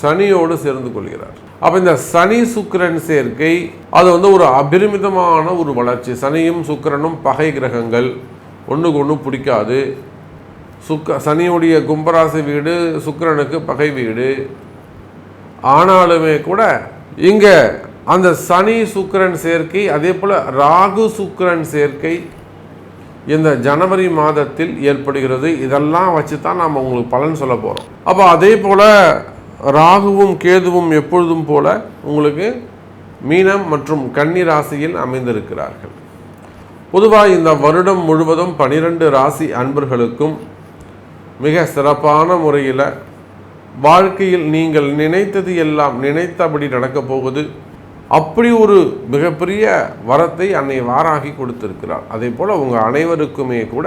சனியோடு சேர்ந்து கொள்கிறார். அப்போ இந்த சனி சுக்கிரன் சேர்க்கை அது வந்து ஒரு அபரிமிதமான ஒரு வளர்ச்சி. சனியும் சுக்கிரனும் பகை கிரகங்கள் ஒன்றுக்கு ஒன்று பிடிக்காது. சுக்க சனியுடைய கும்பராசி வீடு சுக்கிரனுக்கு பகை வீடு. ஆனாலுமே கூட இங்கே அந்த சனி சுக்கிரன் சேர்க்கை அதே போல் ராகு சுக்கிரன் சேர்க்கை இந்த ஜனவரி மாதத்தில் ஏற்படுகிறது. இதெல்லாம் வச்சு தான் நாம் உங்களுக்கு பலன் சொல்ல போகிறோம் அப்போ அதே போல் ராகுவும் கேதுவும் எப்பொழுதும் போல உங்களுக்கு மீனம் மற்றும் கன்னி ராசியில் அமைந்திருக்கிறார்கள். பொதுவாக இந்த வருடம் முழுவதும் பனிரெண்டு ராசி அன்பர்களுக்கும் மிக சிறப்பான முறையில் வாழ்க்கையில் நீங்கள் நினைத்தது எல்லாம் நினைத்தபடி நடக்கப் போகுது. அப்படி ஒரு மிகப்பெரிய வரத்தை அன்னை வாராகி கொடுத்திருக்கிறார் அதே போல் உங்கள் அனைவருக்குமே கூட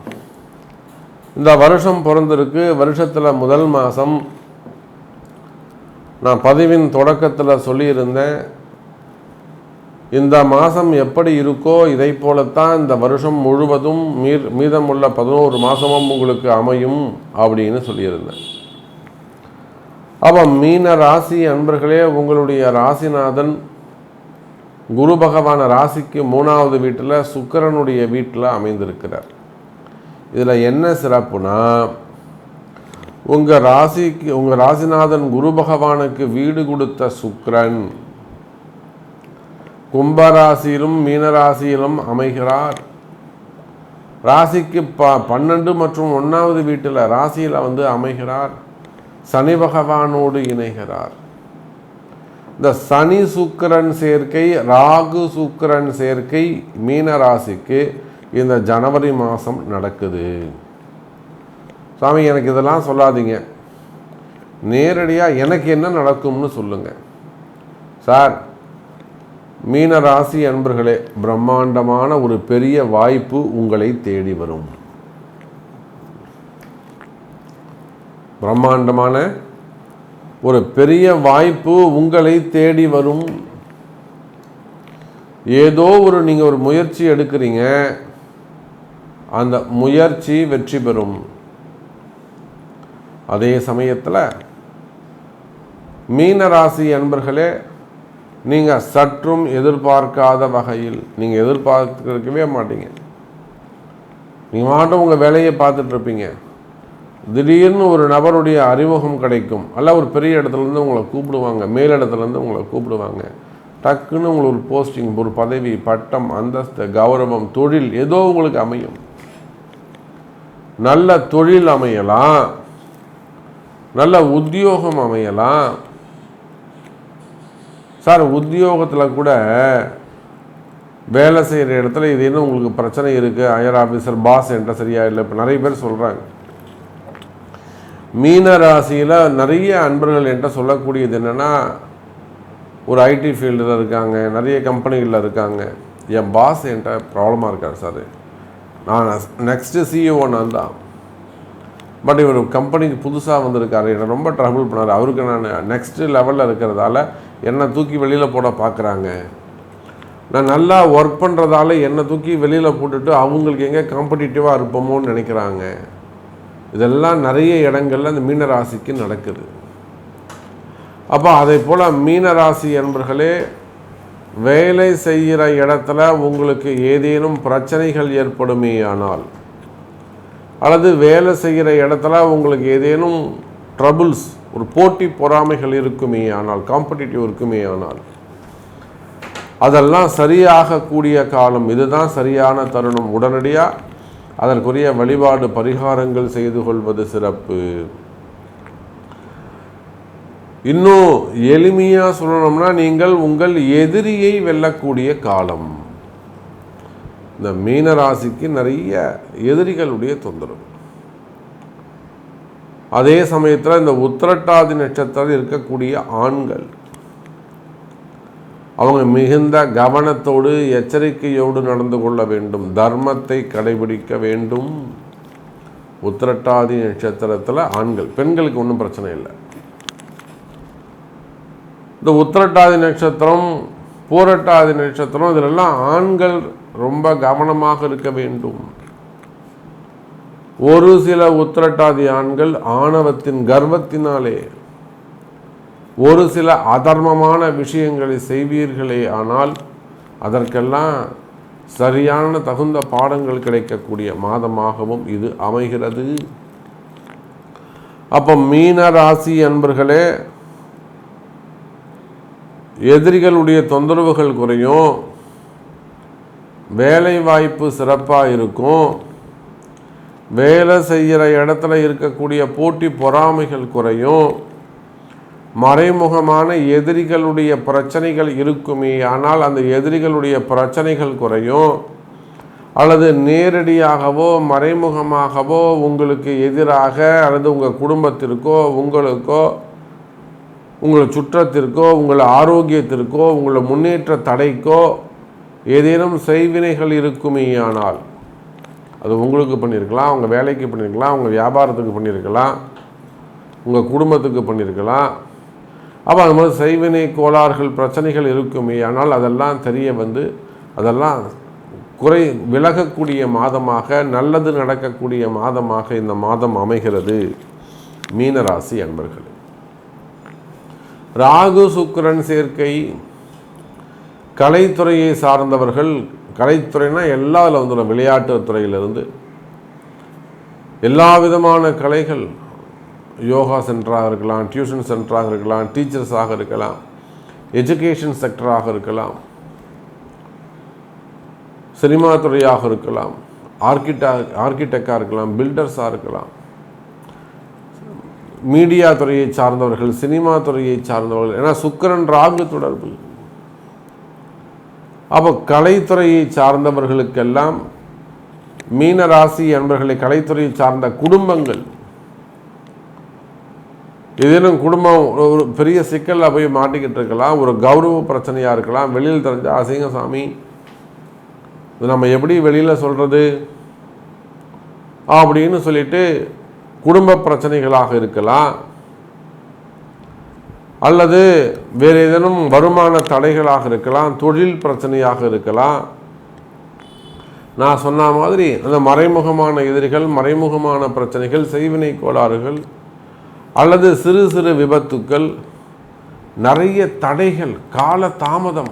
இந்த வருஷம் பிறந்திருக்கு வருஷத்தில் முதல் மாதம் நான் பதிவின் தொடக்கத்தில் சொல்லியிருந்தேன் இந்த மாதம் எப்படி இருக்கோ இதை போலத்தான் இந்த வருஷம் முழுவதும் மீர் மீதமுள்ள பதினோரு மாதமும் உங்களுக்கு அமையும் அப்படின்னு சொல்லியிருந்தேன். அப்போ மீன ராசி அன்பர்களே உங்களுடைய ராசிநாதன் குரு பகவான ராசிக்கு மூணாவது வீட்டில் சுக்கிரனுடைய வீட்டில் அமைந்திருக்கிறார். இதில் என்ன சிறப்புனா உங்கள் ராசிக்கு உங்கள் ராசிநாதன் குரு பகவானுக்கு வீடு கொடுத்த சுக்ரன் கும்பராசியிலும் மீனராசியிலும் அமைகிறார். ராசிக்கு ப பன்னெண்டு மற்றும் ஒன்றாவது வீட்டில் ராசியில் வந்து அமைகிறார். சனி பகவானோடு இணைகிறார். இந்த சனி சுக்கிரன் சேர்க்கை ராகு சுக்கிரன் சேர்க்கை மீன ராசிக்கு இந்த ஜனவரி மாதம் நடக்குது. சாமி எனக்கு இதெல்லாம் சொல்லாதீங்க. நேரடியாக எனக்கு என்ன நடக்கும்னு சொல்லுங்கள் சார் மீன ராசி அன்பர்களே பிரம்மாண்டமான ஒரு பெரிய வாய்ப்பு உங்களை தேடி வரும். பிரம்மாண்டமான ஒரு பெரிய வாய்ப்பு உங்களை தேடி வரும். ஏதோ ஒரு நீங்கள் ஒரு முயற்சி எடுக்கிறீங்க. அந்த முயற்சி வெற்றி பெறும். அதே சமயத்தில் மீன ராசி அன்பர்களே நீங்கள் சற்றும் எதிர்பார்க்காத வகையில் நீங்கள் எதிர்பார்க்கவே மாட்டீங்க. நீங்கள் மாட்டும் உங்கள் வேலையை பார்த்துட்ருப்பீங்க. திடீர்னு ஒரு நபருடைய அறிமுகம் கிடைக்கும். அல்ல ஒரு பெரிய இடத்துலேருந்து உங்களை கூப்பிடுவாங்க. மேலிடத்துலேருந்து உங்களை கூப்பிடுவாங்க. டக்குன்னு உங்களுக்கு ஒரு போஸ்டிங் ஒரு பதவி பட்டம் அந்தஸ்து கௌரவம் தொழில் ஏதோ உங்களுக்கு அமையும். நல்ல தொழில் அமையலாம். நல்ல உத்தியோகம் அமையலாம். சார் உத்தியோகத்தில் கூட வேலை செய்கிற இடத்துல இது என்ன உங்களுக்கு பிரச்சனை இருக்குது ஹையர் ஆஃபீஸர் பாஸ் என்கிட்ட சரியா இல்லை? இப்போ நிறைய பேர் சொல்கிறாங்க மீன ராசியில் நிறைய அன்பர்கள் என்கிட்ட சொல்லக்கூடியது என்னென்னா ஒரு ஐடி ஃபீல்டில் இருக்காங்க நிறைய கம்பெனிகளில் இருக்காங்க. என் பாஸ் என்கிட்ட ப்ராப்ளமாக இருக்கார் சார். நான் நெக்ஸ்ட்டு சிஇஓ நான் தான் பட் இவர் கம்பெனிக்கு புதுசாக வந்திருக்காரு. என்னை ரொம்ப ட்ரபிள் பண்ணார். அவருக்கு நான் நெக்ஸ்ட்டு லெவலில் இருக்கிறதால என்னை தூக்கி வெளியில் போட பார்க்குறாங்க நான் நல்லா ஒர்க் பண்ணுறதால என்னை தூக்கி வெளியில் போட்டுட்டு அவங்களுக்கு எங்கே காம்படிட்டிவாக இருப்போமோன்னு நினைக்கிறாங்க. இதெல்லாம் நிறைய இடங்கள்ல இந்த மீனராசிக்கு நடக்குது. அப்போ அதே போல் மீனராசி என்பர்களே வேலை செய்கிற இடத்துல உங்களுக்கு ஏதேனும் பிரச்சனைகள் ஏற்படுமேயானால் அல்லது வேலை செய்கிற இடத்துல உங்களுக்கு ஏதேனும் ட்ரபுள்ஸ் ஒரு போட்டி பொறாமைகள் இருக்குமே ஆனால் காம்படிட்டிவ் இருக்குமே ஆனால் அதெல்லாம் சரியாகக்கூடிய காலம் இதுதான் சரியான தருணம். உடனடியாக அதற்குரிய வழிபாடு பரிகாரங்கள் செய்து கொள்வது சிறப்பு. இன்னும் எளிமையாக சொல்லணும்னா நீங்கள் உங்கள் எதிரியை வெல்லக்கூடிய காலம். இந்த மீன ராசிக்கு நிறைய எதிரிகளுடைய தொந்தரவு. அதே சமயத்தில் இந்த உத்திரட்டாதி நட்சத்திரம் இருக்கக்கூடிய ஆண்கள் அவங்க மிகுந்த கவனத்தோடு எச்சரிக்கையோடு நடந்து கொள்ள வேண்டும். தர்மத்தை கடைபிடிக்க வேண்டும். உத்திரட்டாதி நட்சத்திரத்தில் ஆண்கள் பெண்களுக்கு ஒன்றும் பிரச்சனை இல்லை. இந்த உத்திரட்டாதி நட்சத்திரம் பூரட்டாதி நட்சத்திரம் இதிலெல்லாம் ஆண்கள் ரொம்ப கவனமாக இருக்க வேண்டும். ஒரு சில உத்திரட்டாதி ஆண்கள் ஆணவத்தின் கர்வத்தினாலே ஒரு சில அதர்மமான விஷயங்களை செய்வீர்களே ஆனால் அதற்கெல்லாம் சரியான தகுந்த பாடங்கள் கிடைக்கக்கூடிய மாதமாகவும் இது அமைகிறது. அப்போ மீன ராசி அன்பர்களே எதிரிகளுடைய தொந்தரவுகள் குறையும். வேலை வாய்ப்பு சிறப்பாக இருக்கும். வேலை செய்கிற இடத்துல இருக்கக்கூடிய போட்டி பொறாமைகள் குறையும். மறைமுகமான எதிரிகளுடைய பிரச்சனைகள் இருக்குமே ஆனால் அந்த எதிரிகளுடைய பிரச்சனைகள் குறையும். அல்லது நேரடியாகவோ மறைமுகமாகவோ உங்களுக்கு எதிராக அல்லது உங்கள் குடும்பத்திற்கோ உங்களுக்கோ உங்களை சுற்றத்திற்கோ உங்கள் ஆரோக்கியத்திற்கோ உங்களை முன்னேற்ற தடைக்கோ ஏதேனும் செய்வினைகள் இருக்குமேயானால் அது உங்களுக்கு பண்ணியிருக்கலாம் உங்கள் வேலைக்கு பண்ணியிருக்கலாம் உங்கள் வியாபாரத்துக்கு பண்ணியிருக்கலாம் உங்கள் குடும்பத்துக்கு பண்ணியிருக்கலாம் அப்போ அது மாதிரி செய்வினை கோளாறுகள் பிரச்சனைகள் இருக்குமே ஆனால் அதெல்லாம் தெரிய வந்து அதெல்லாம் குறை விலகக்கூடிய மாதமாக நல்லது நடக்கக்கூடிய மாதமாக இந்த மாதம் அமைகிறது. மீனராசி அன்பர்கள். ராகு சுக்கரன் சேர்க்கை. கலைத்துறையை சார்ந்தவர்கள் கலைத்துறைனா எல்லா அதில் வந்துடும் விளையாட்டு துறையிலிருந்து எல்லா விதமான கலைகள் யோகா சென்டராக இருக்கலாம் டியூஷன் சென்டராக இருக்கலாம் டீச்சர்ஸாக இருக்கலாம் எஜுகேஷன் செக்டராக இருக்கலாம் சினிமா துறையாக இருக்கலாம் ஆர்கிடா ஆர்கிடெக்டாக இருக்கலாம் பில்டர்ஸாக இருக்கலாம். மீடியா துறையை சார்ந்தவர்கள் சினிமா துறையை சார்ந்தவர்கள் ஏன்னா சுக்கிரன் ராகு தொடர்பு. அப்போ கலைத்துறையை சார்ந்தவர்களுக்கெல்லாம் மீன ராசி என்பர்களை கலைத்துறையை சார்ந்த குடும்பங்கள். ஏதேனும் குடும்பம் ஒரு பெரிய சிக்கலில் போய் மாட்டிக்கிட்டு இருக்கலாம் ஒரு கௌரவ பிரச்சனையாக இருக்கலாம் வெளியில் தெரிஞ்ச அசிங்க சாமி. இது நம்ம எப்படி வெளியில் சொல்கிறது அப்படின்னு சொல்லிட்டு குடும்ப பிரச்சனைகளாக இருக்கலாம் அல்லது வேறு ஏதேனும் வருமான தடைகளாக இருக்கலாம் தொழில் பிரச்சனையாக இருக்கலாம். நான் சொன்ன மாதிரி அந்த மறைமுகமான எதிரிகள் மறைமுகமான பிரச்சனைகள் செய்வினை கோளாறுகள் அல்லது சிறு சிறு விபத்துக்கள் நிறைய தடைகள் கால தாமதம்.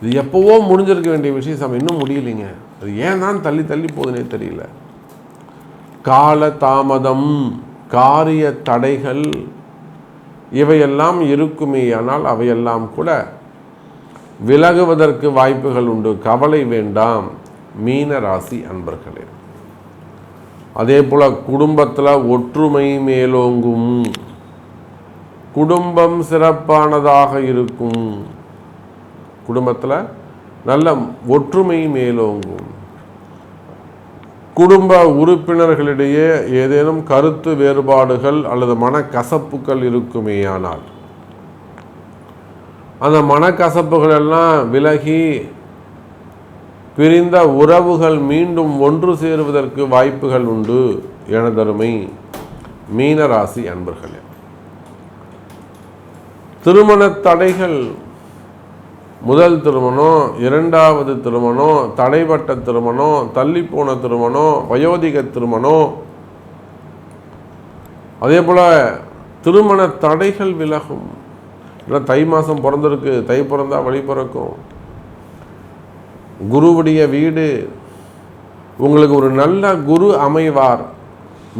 இது எப்போவோ முடிஞ்சிருக்க வேண்டிய விஷயம் இன்னும் முடியலைங்க. அது ஏன் தான் தள்ளி தள்ளி போகுதுன்னே தெரியல. கால தாமதம் காரிய தடைகள் இவையெல்லாம் இருக்குமேயானால் அவையெல்லாம் கூட விலகுவதற்கு வாய்ப்புகள் உண்டு. கவலை வேண்டாம் மீன ராசி அன்பர்களே. அதே போல் குடும்பத்தில் ஒற்றுமை மேலோங்கும். குடும்பம் சிறப்பானதாக இருக்கும். குடும்பத்தில் நல்ல ஒற்றுமை மேலோங்கும். குடும்ப உறுப்பினர்களிடையே ஏதேனும் கருத்து வேறுபாடுகள் அல்லது மனக்கசப்புகள் இருக்குமேயானால் அந்த மனக்கசப்புகள் எல்லாம் விலகி பிரிந்த உறவுகள் மீண்டும் ஒன்று சேருவதற்கு வாய்ப்புகள் உண்டு எனதருமை மீனராசி அன்பர்களே. திருமண தடைகள் முதல் திருமணம் இரண்டாவது திருமணம் தடைப்பட்ட திருமணம் தள்ளிப்போன திருமணம் வயோதிக திருமணம். அதே போல் திருமண தடைகள் விலகும். இல்லை தை மாதம் பிறந்திருக்கு தை பிறந்தா வழி பிறக்கும். குருவுடைய வீடு உங்களுக்கு ஒரு நல்ல குரு அமைவார்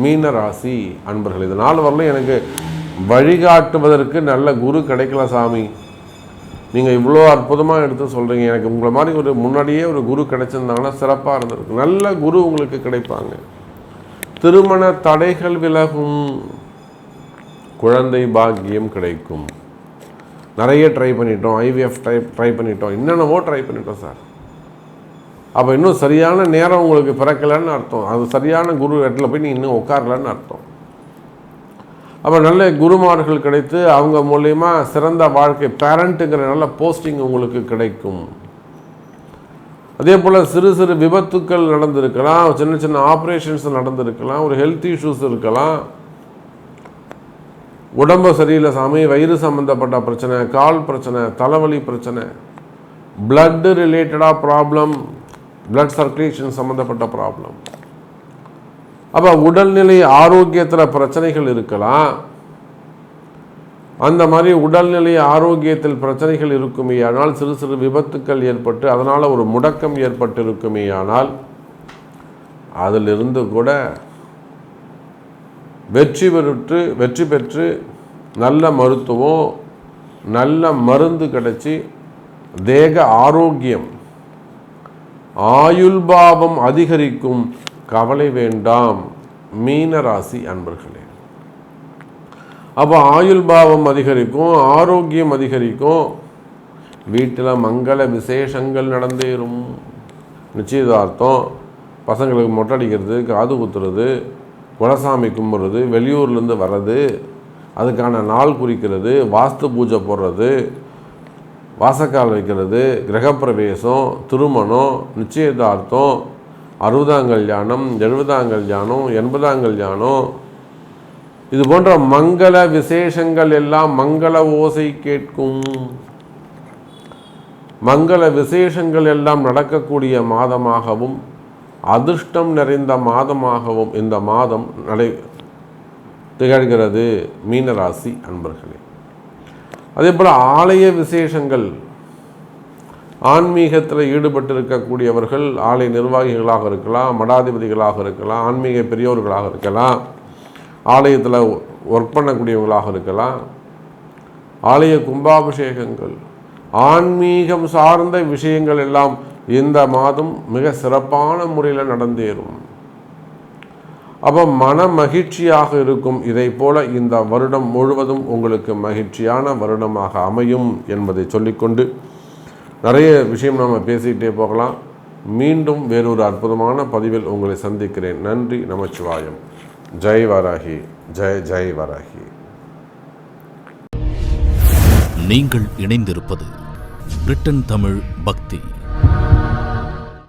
மீன ராசி அன்பர்கள். இது நாள் வரல எனக்கு வழிகாட்டுவதற்கு நல்ல குரு கிடைக்கல சாமி. நீங்கள் இவ்வளோ அற்புதமாக எடுத்து சொல்கிறீங்க எனக்கு உங்களை மாதிரி ஒரு முன்னாடியே ஒரு குரு கிடைச்சிருந்தாங்கன்னா சிறப்பாக இருந்திருக்கு நல்ல குரு உங்களுக்கு கிடைப்பாங்க. திருமண தடைகள் விலகும். குழந்தை பாக்கியம் கிடைக்கும். நிறைய ட்ரை பண்ணிட்டோம். ஐவிஎஃப் ட்ரை ட்ரை பண்ணிட்டோம். என்னென்னவோ ட்ரை பண்ணிட்டோம் சார். அப்போ இன்னும் சரியான நேரம் உங்களுக்கு பிறக்கலைன்னு அர்த்தம். அது சரியான குரு இடத்துல போய் நீ இன்னும் உட்காரலன்னு அர்த்தம். அப்போ நல்ல குருமார்கள் கிடைத்து அவங்க மூலயமா சிறந்த வாழ்க்கை பேரண்ட்டுங்கிற நல்ல போஸ்டிங் உங்களுக்கு கிடைக்கும். அதே போல் சிறு சிறு விபத்துக்கள் நடந்திருக்கலாம் சின்ன சின்ன ஆப்ரேஷன்ஸ் நடந்திருக்கலாம் ஒரு ஹெல்த் இஷ்யூஸ் இருக்கலாம். உடம்பு சரியில்லை சாமி வயிறு சம்மந்தப்பட்ட பிரச்சனை கால் பிரச்சனை தலைவலி பிரச்சனை பிளட்டு ரிலேட்டடாக ப்ராப்ளம் பிளட் சர்க்குலேஷன் சம்மந்தப்பட்ட ப்ராப்ளம் அப்போ உடல்நிலை ஆரோக்கியத்தில் பிரச்சனைகள் இருக்கலாம். அந்த மாதிரி உடல்நிலை ஆரோக்கியத்தில் பிரச்சனைகள் இருக்குமேயானால் சிறு சிறு விபத்துக்கள் ஏற்பட்டு அதனால் ஒரு முடக்கம் ஏற்பட்டு இருக்குமேயானால் அதிலிருந்து கூட வெற்றி பெற்று வெற்றி பெற்று நல்ல மருத்துவம் நல்ல மருந்து கிடச்சி தேக ஆரோக்கியம் ஆயுள்பாவம் அதிகரிக்கும் கவலை வேண்டாம் மீன ராசி அன்பர்களே. அப்போ ஆயுள் பாவம் அதிகரிக்கும் ஆரோக்கியம் அதிகரிக்கும். வீட்டில் மங்கள விசேஷங்கள் நடந்தேறும். நிச்சயதார்த்தம் பசங்களுக்கு மொட்டை அடிக்கிறது காது குத்துறது குலசாமி கும்பிட்றது வெளியூர்லேருந்து வர்றது அதுக்கான நாள் குறிக்கிறது வாஸ்து பூஜை போடுறது வாசக்கால் வைக்கிறது கிரகப்பிரவேசம் திருமணம் நிச்சயதார்த்தம் அறுபதாம் கல்யாணம் எழுபதாம் கல்யாணம் எண்பதாம் கல்யாணம் இது போன்ற மங்கள விசேஷங்கள் எல்லாம் மங்கள ஓசை கேட்கும். மங்கள விசேஷங்கள் எல்லாம் நடக்கக்கூடிய மாதமாகவும் அதிர்ஷ்டம் நிறைந்த மாதமாகவும் இந்த மாதம் நடை திகழ்கிறது மீனராசி அன்பர்களே. அதே போல் ஆலய விசேஷங்கள் ஆன்மீகத்தில் ஈடுபட்டு இருக்கக்கூடியவர்கள் ஆலய நிர்வாகிகளாக இருக்கலாம் மடாதிபதிகளாக இருக்கலாம் ஆன்மீக பெரியோர்களாக இருக்கலாம் ஆலயத்தில் ஒர்க் பண்ணக்கூடியவங்களாக இருக்கலாம். ஆலய கும்பாபிஷேகங்கள் ஆன்மீகம் சார்ந்த விஷயங்கள் எல்லாம் இந்த மாதம் மிக சிறப்பான முறையில் நடந்தேறும். அப்போ மன மகிழ்ச்சியாக இருக்கும் இதை போல இந்த வருடம் முழுவதும் உங்களுக்கு மகிழ்ச்சியான வருடமாக அமையும் என்பதை சொல்லிக்கொண்டு நிறைய விஷயம் நம்ம பேசிக்கிட்டே போகலாம். மீண்டும் வேறொரு அற்புதமான பதிவில் உங்களை சந்திக்கிறேன். நன்றி நமச்சிவாயம். ஜெய் வராகி ஜெய் ஜெய் வராகி. நீங்கள் இணைந்திருப்பது பிரிட்டன் தமிழ் பக்தி.